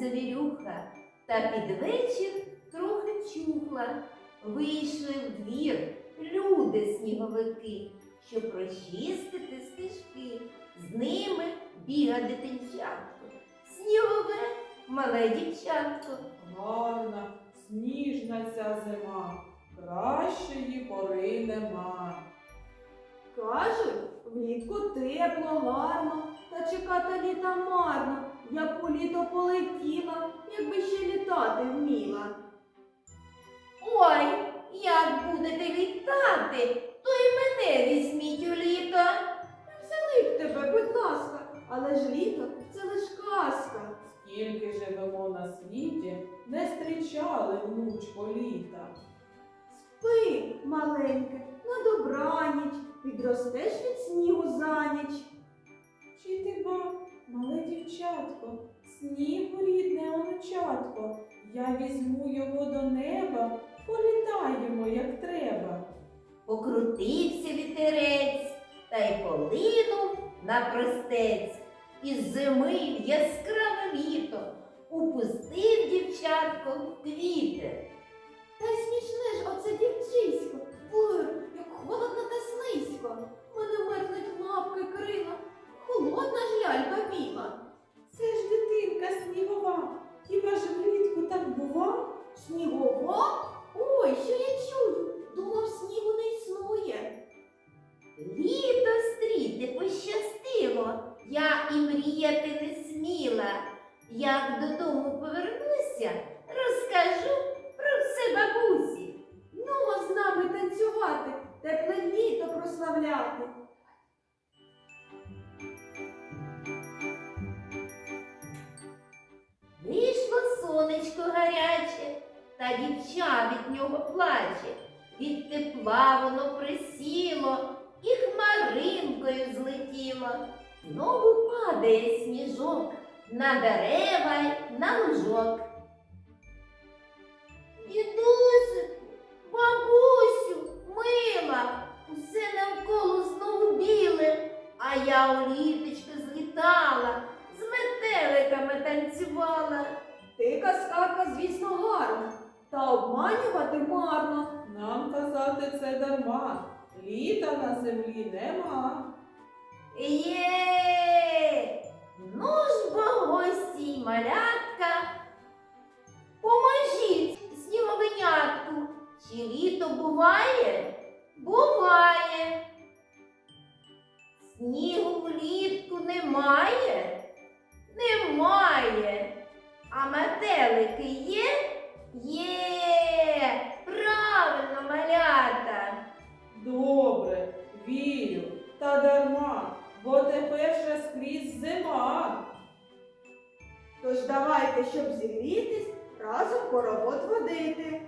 завірюха, та під вечір трохи чухла. Вийшли в двір люди сніговики, щоб розчистити стежки. З ними біга дитинчатко. Снігове мале дівчатко. Гарна, сніжна ця зима, кращої пори нема. Кажуть, влітку тепло, гарно, та чекати літа марно. Я полетіла, якби ще літати вміла. Ой, як будете літати, то й мене візьміть у літо. Взяли б тебе, будь ласка, але ж літо це лиш казка. Скільки живемо на світі, не зустрічали внучко літа. Спи, маленьке, на добраніч, підростеш від снігу за ніч. Чи ти ба, мале дівчатко, снігу рідне онучатко, я візьму його до неба, політаємо, як треба. Покрутився вітерець та й полинув на простець. Із зими в яскраве літо упустив дівчатко я і мріяти не сміла. Як додому повернуся, розкажу про все бабусі. Ну, з нами танцювати, тепле літо прославляти. Вийшло сонечко гаряче, та дівча від нього плаче. Від тепла воно присіло і хмаринкою злетіло. Знову падає сніжок на дерева й на лужок. Дідусику, бабусю, мила, усе навколо знову біле, а я у літочку злітала, з метеликами танцювала. Ти казкарка, звісно, гарна, та обманювати марно. Нам казати це дарма, літа на землі нема. Є, немає? Немає. А метелики є? Є. Правильно, малята. Добре, вірю, та дарма, бо тепер же скрізь зима. Тож давайте, щоб зігрітись, разом хоровод водити.